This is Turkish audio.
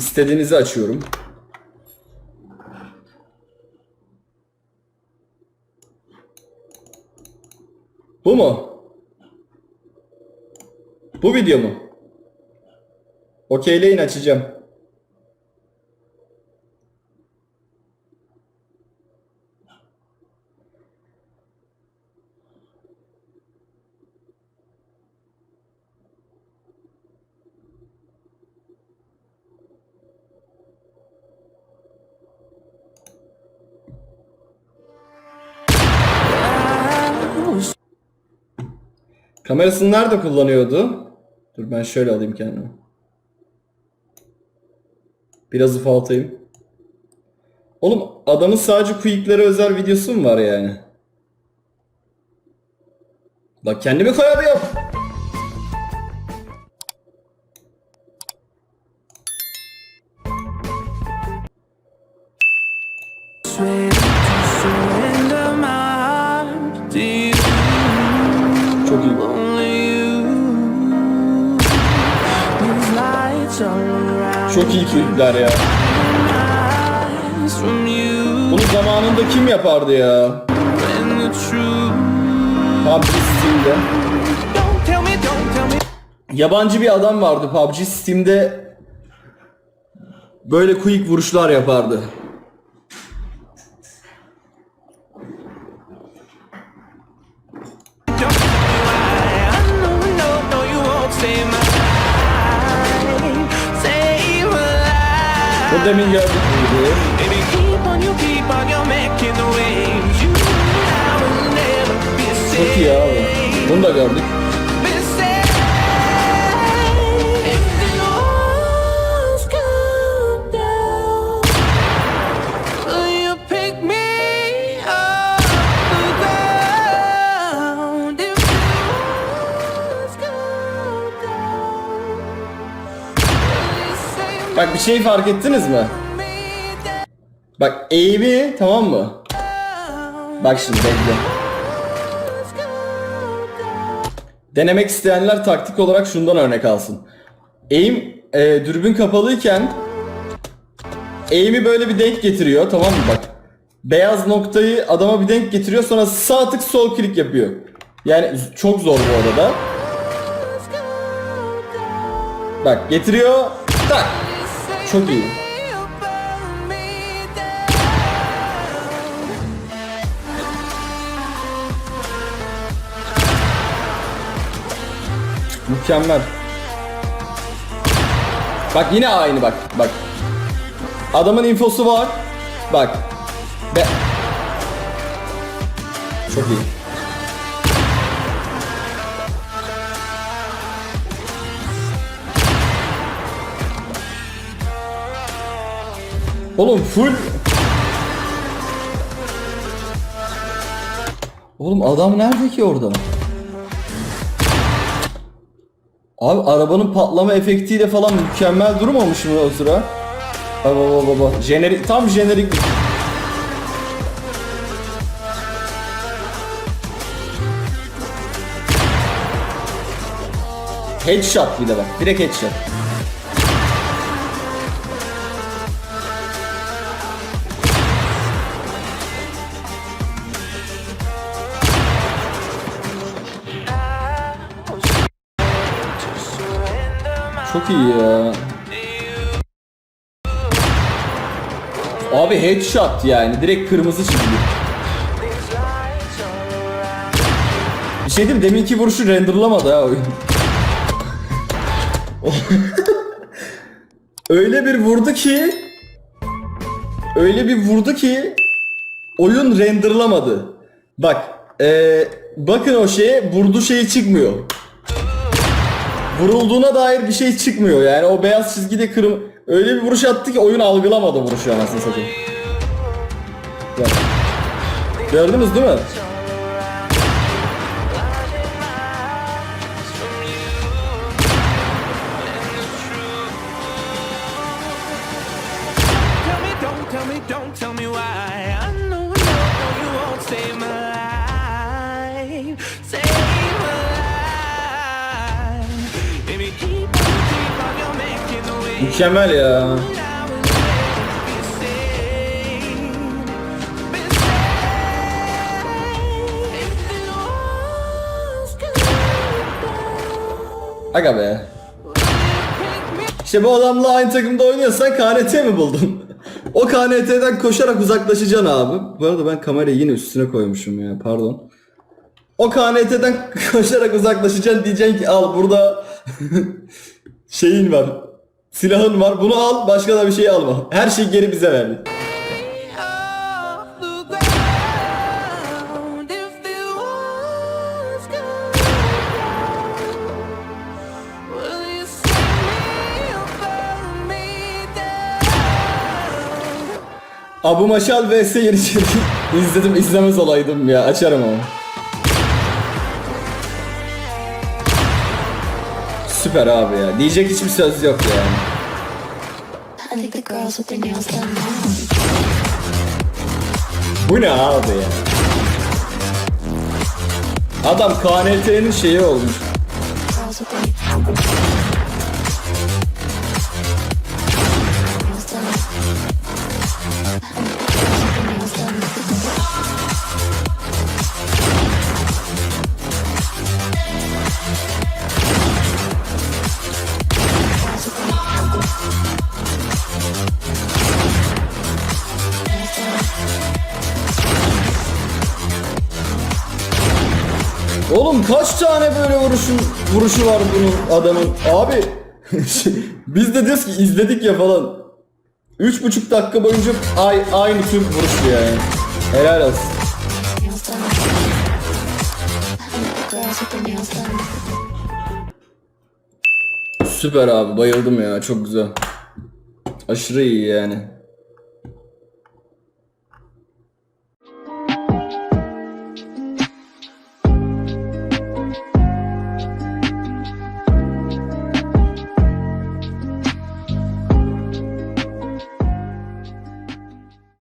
İstediğinizi açıyorum. Bu mu? Bu video mu? Okeyleyin açacağım. Kamerasını nerede kullanıyordu? Dur ben şöyle alayım kendimi. Biraz ufaltayım. Oğlum adamın sadece quick'lere özel videosu mu var yani? Bak kendimi koyamıyorum. Çok iyi quick'ler ya. Bunu zamanında kim yapardı ya? PUBG Steam'de. Yabancı bir adam vardı PUBG Steam'de. Böyle quick vuruşlar yapardı. Will never be Çok iyi abi. Bunu da gördük. Bak bir şey fark ettiniz mi? Bak eğimi tamam mı? Bak şimdi bekle. Denemek isteyenler taktik olarak şundan örnek alsın. Eğim e, dürbün kapalıyken eğimi böyle bir denk getiriyor tamam mı bak. Beyaz noktayı adama bir denk getiriyor sonra sağ tık sol klik yapıyor. Yani çok zor bu arada. Bak getiriyor tak. Çok iyi. Mükemmel. Bak yine aynı bak. Bak. Adamın infosu var. Bak. Be Çok iyi. Oğlum full Oğlum adam nerede ki orada? Abi arabanın patlama efektiyle falan mükemmel durmamış mı o sıra? Baba baba baba. Jenerik, tam jenerik. Headshot bir de bak. Direkt headshot. Çok iyi ya. Abi headshot yani direkt kırmızı çizgi. Bir şey diyeyim mi? deminki vuruşu renderlamadı ha oyun. öyle bir vurdu ki öyle bir vurdu ki oyun renderlamadı. Bak eee, bakın o şeye vurdu şeyi çıkmıyor. Vurulduğuna dair bir şey çıkmıyor yani o beyaz çizgide kırım öyle bir vuruş attı ki oyun algılamadı vuruşu anasını satayım. Bak. Gördünüz değil mi? Don't tell me why. I know, no, no, you won't save my Mükemmel ya. Aga be. İşte bu adamla aynı takımda oynuyorsan KNT mi buldun? o KNT'den koşarak uzaklaşacaksın abi. Bu arada ben kamerayı yine üstüne koymuşum ya pardon. O KNT'den koşarak uzaklaşacaksın diyeceksin ki al burada şeyin var. Silahın var bunu al başka da bir şey alma. Her şeyi geri bize verdi. Abu Maşal vs Yeniçeri izledim izlemez olaydım ya açarım ama. Süper abi ya. Diyecek hiçbir söz yok now. Bu ne abi ya? Adam KNT'nin şeyi olmuş. Oğlum kaç tane böyle vuruşun vuruşu var bunun adamın? Abi biz de diyoruz ki izledik ya falan. Üç buçuk dakika boyunca ay, aynı tür vuruş yani. Helal olsun. Süper abi bayıldım ya çok güzel. Aşırı iyi yani.